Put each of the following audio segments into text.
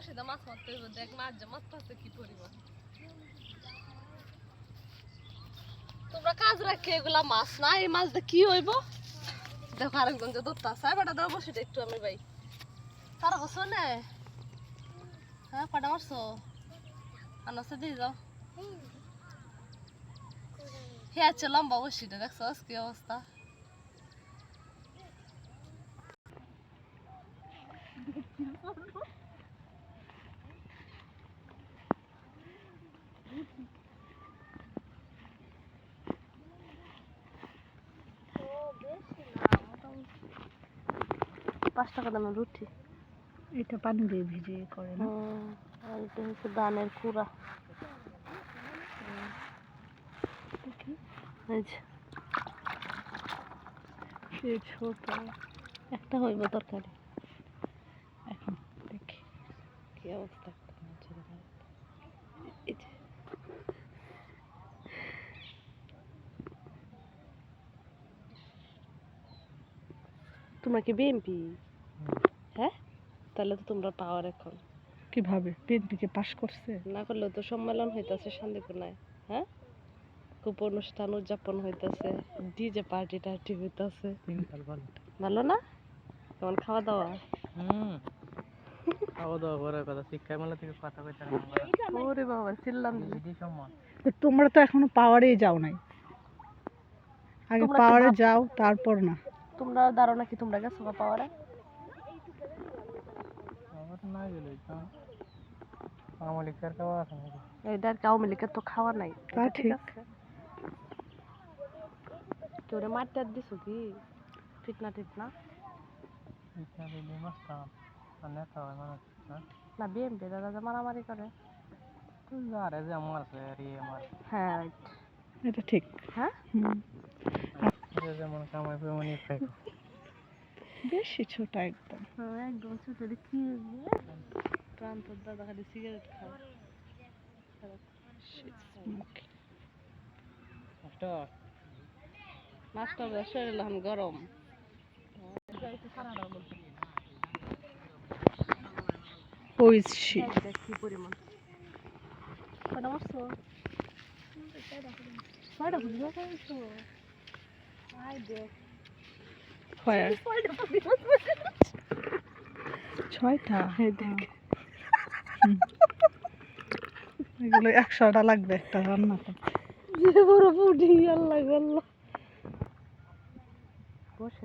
বসে মাছ মারতে হইব, দেখ মাছ যে, মাছ পাচ্ছে কি পরিমাণ। তোমরা কাজ রাখে এগুলা মাছ না, এই মাছ দিয়ে কি হইব? দেখো আরেকজন যে ধরতে আসে বেটা দাও, বসে একটু আমি ভাই তারা বসো নে। হ্যাঁ কটা মারছো? আনাসে দিয়ে যাও। হে আছে লম্বা বসিটা, দেখছ কি অবস্থা? পাঁচ টাকা দামের রুটি। এটা পানি দিয়ে ভিজিয়ে করে না? আর এটা হচ্ছে দানের কুড়া। ছোট। একটা হইব তরকারি। এখন দেখি কি অবস্থা। তোমরা কি বিএমপি হ্যাঁ? তাহলে তো তোমরা পাওয়ার এখন। কীভাবে? বিএনপিকে পাশ করছে? না করলে তো সম্মেলন হইতাছে শান্তিপূর্ণায় হ্যাঁ? খুব অনুষ্ঠান উদযাপন হইতাছে ডিজে পার্টি টার্টি হইতাছে। ভালো না? কেমন খাওয়া দাওয়া? হুম। খাওয়া দাওয়া করার কথা শিক্ষা মেলা থেকে কথা কইতে ওরে বাবা চিল্লাম তোমরা তো এখনও পাওয়ারেই যাও নাই। আগে কি পাওয়ারে যাও তারপর না। তোমরা দাঁড়ো নাকি তোমরা গেছো বা পাওয়ারে? আমার এইটা আর কি আওয়ামী লীগের তো খাওয়া নাই। তা ঠিক। আছে। তোরে মারটার দিছো কি? ঠিক না না? শিক্ষা দিদি মাস্তান আর নেতা হয় না বিএমপি দাদা যে মারামারি করে। তুই আরে যে আর ইয়ে হ্যাঁ এটা ঠিক। হ্যাঁ? হুম। যে যেমন কামাই পেমনি খাই বেশি ছোট একদম। হ্যাঁ একদম ছোট কি প্রান্তর দাদা খালি সিগারেট খায়। Smoky. একটা শরীর এখন গরম। is কি পরিমাণ। কটা বুঝতে পারছ আই দেখ Where? কয়টা পরিমাণ ছয়টা? এগুলো একশোটা লাগবে একটা রান্না করতে আল্লাহ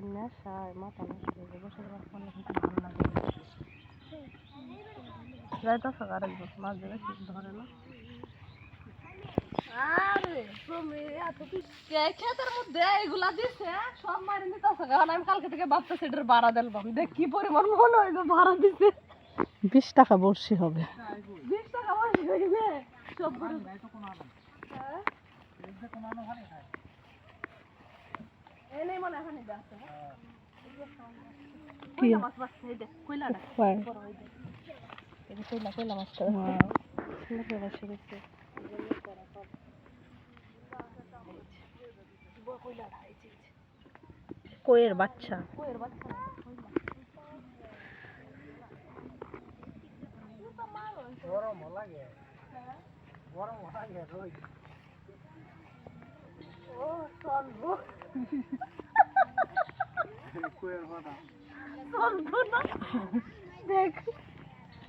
নেশায় মাথা নষ্ট যায় বসে মাছ করলে কিন্তু ভালো লাগে যাইতেছ আরেকজন মাছ ধরে ধরে না। আরে তুমি এত কে ক্ষেতের মধ্যে এগুলা দিছে সব মারি নিতেছে। কারণ আমি কালকে থেকে ভাবতেছি এটার ভাড়া দিলাম দেখ কি পরিমাণ মনে হয় ভাড়া দিছে। বিশ টাকা বর্ষি হবে। বিশ টাকা মাসে হয়ে গেছে। সব হ্যাঁ? এই নেই মনে হয় এখানে কি? কইলা মাছ ওই দেখ এই যে কইলা কইলা মাছটা। Wow. সুন্দর করে বাসে গেছে কইলাটা এই যে কোয়ের বাচ্চা। গরম লাগে। গরম লাগে ও কুয়ের না? দেখ।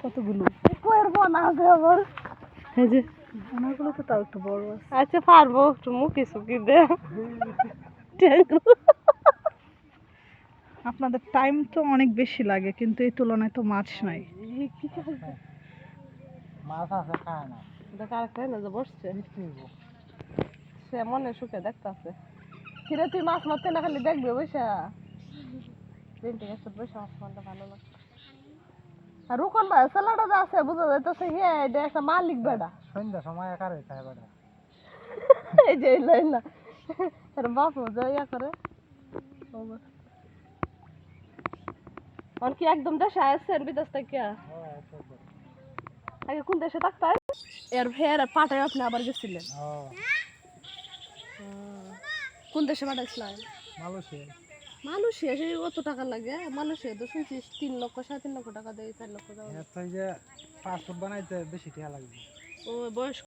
কতগুলো? কইয়ের বনা আছে আবার। এই যে। ওনাগুলো তো তাও একটু বড় আছে। আচ্ছা পারব একটু মুখি সুখি দে। আপনাদের টাইম তো অনেক বেশি লাগে কিন্তু এই তুলনায় তো মাছ নাই। মাছ আছে খায় না। দেখ আরেকটা না যে বসছে? মিষ্টি হইবো। সে মনে সুখে দেখতাছে। কিরে তুই মাছ মারতে না খালি দেখবে বৈশা তিনটে গেছে বৈশা মাছ মারতে ভালো লাগে। আর রুকন ভাই যে আছে বুঝা যাইতেছে হে এটা একটা মালিক বেড়া সন্ধ্যা সময় হইতে হয় বেটা এই যে লাইন না। এর বাপ ইয়া করে। আর কি একদম দেশে আসছেন বিদেশ থেকে? আগে কোন দেশে থাকতেন এর ফের পাঠায় আপনি আবার গেছিলেন। ও। কোন দেশে পাঠাইছিলেন? মালয়েশিয়া। মানুষ এসে কত টাকা লাগে? মানুষে তো শুনছিস তিন লক্ষ সাড়ে তিন লক্ষ টাকা দেয় চার লক্ষ টাকা পাসপোর্ট বানাইতে বেশি টাকা লাগবে। ও বয়স